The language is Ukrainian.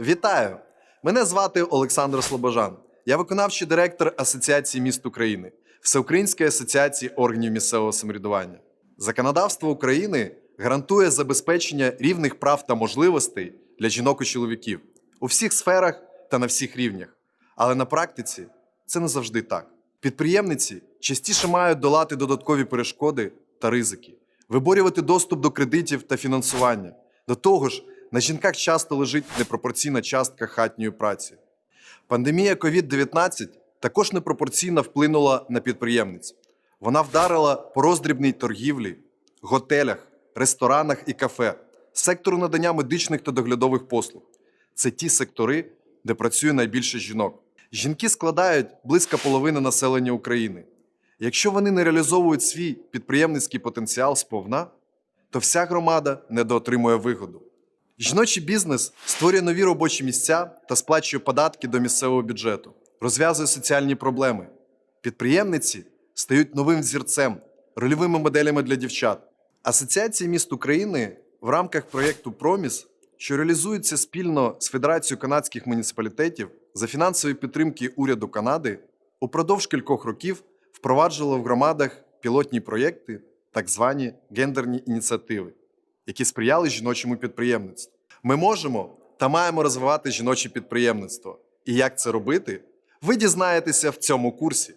Вітаю! Мене звати Олександр Слобожан. Я виконавчий директор Асоціації міст України, Всеукраїнської асоціації органів місцевого самоврядування. Законодавство України гарантує забезпечення рівних прав та можливостей для жінок і чоловіків у всіх сферах та на всіх рівнях. Але на практиці це не завжди так. Підприємниці частіше мають долати додаткові перешкоди та ризики, виборювати доступ до кредитів та фінансування. До того ж, на жінках часто лежить непропорційна частка хатньої праці. Пандемія COVID-19 також непропорційно вплинула на підприємниць. Вона вдарила по роздрібній торгівлі, готелях, ресторанах і кафе, сектору надання медичних та доглядових послуг. Це ті сектори, де працює найбільше жінок. Жінки складають близько половини населення України. Якщо вони не реалізовують свій підприємницький потенціал сповна, то вся громада недоотримує вигоду. Жіночий бізнес створює нові робочі місця та сплачує податки до місцевого бюджету, розв'язує соціальні проблеми. Підприємниці стають новим взірцем, рольовими моделями для дівчат. Асоціація міст України в рамках проєкту Проміс, що реалізується спільно з Федерацією канадських муніципалітетів за фінансової підтримки уряду Канади, упродовж кількох років впроваджувала в громадах пілотні проєкти, так звані гендерні ініціативи які сприяли жіночому підприємництву. Ми можемо та маємо розвивати жіноче підприємництво. І як це робити, ви дізнаєтеся в цьому курсі.